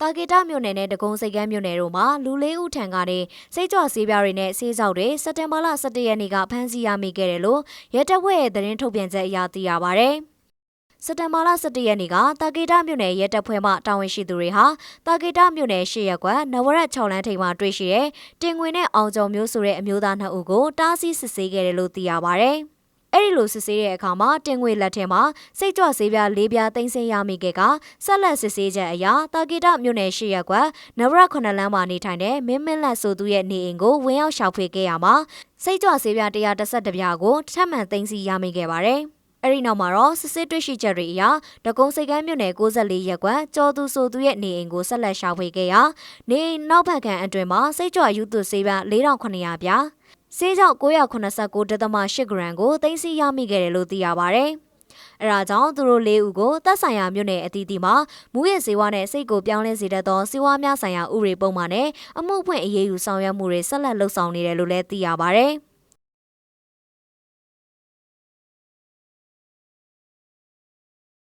တာဂေတာမြို့နယ်နဲ့တကုံစိတ်ကမ်းမြို့နယ်တို့မှာလူလေးဦးထံကနေစိတ်ကြွဆေးပြားတွေနဲ့ဆေးဆောက်တွေစက်တင်ဘာလ17ရက်နေ့ကဖမ်းဆီးရမိခဲ့တယ်လို့ရဲတပ်ဖွဲ့ရဲ့သတင်းထုတ်ပြန်ချက်အရသိရပါဗျ။စက်တင်ဘာလ17ရက်နေ့ကတာဂေတာမြို့နယ်ရဲတပ်ဖွဲ့မှတာဝန်ရှိသူတွေဟာတာဂေတာမြို့နယ်ရှေ့ရက်ကွက်နဝရက်6လမ်းထိပ်မှာတွေ့ရှိတဲ့တင်ငွေနဲ့အောင်ကျော်မျိုးဆိုတဲ့အမျိုးသားနှစ်ဦးကိုတားဆီးစစ်ဆေးခဲ့တယ်လို့သိရပါဗျ။ အဲ့ဒီလိုစစ်ဆေးတဲ့အခါမှာတင်ငွေလက်ထဲမှာစိတ်ကြွဆေးပြား၄ပြားသိမ်းဆည်းရမိခဲ့ကဆက်လက်စစ်ဆေးချက်အရတာဂီတမြို့နယ်ရှိရက်ကွက်နဝရခုနှစ်လမ်းမှာနေထိုင်တဲ့မင်းမင်းလက်ဆိုသူရဲ့နေအိမ်ကိုဝင်ရောက်ရှာဖွေခဲ့ရမှာစိတ်ကြွဆေးပြား112ပြားကိုထပ်မံသိမ်းဆည်းရမိခဲ့ပါတယ်။အဲ့ဒီနောက်မှာတော့စစ်စစ်တွေ့ရှိချက်တွေအရတကုံစိတ်ကမ်းမြို့နယ်64ရပ်ကွက်ကျော်သူဆိုသူရဲ့နေအိမ်ကိုဆက်လက်ရှာဖွေခဲ့ရာနေအိမ်နောက်ဘက်ခံအတွင်မှာစိတ်ကြွယူသွဆေးပြား4900ပြား ဆေးကြောင့်989.8ဂရမ်ကိုသိမ်းဆည်းရမိခဲ့တယ်လို့သိရပါဗျ။အဲဒါကြောင့်သူတို့လေးဦးကိုတပ်ဆိုင်ရာမြို့နယ်အသီးသီးမှာမူရစေဝါနဲ့စိတ်ကိုပြောင်းလဲစေတတ်သောစေဝါများဆိုင်ရာဥပဒေပုံမှန်နဲ့အမှုဖွင့်အရေးယူဆောင်ရွက်မှုတွေဆက်လက်လှုပ်ဆောင်နေတယ်လို့လည်းသိရပါဗျ။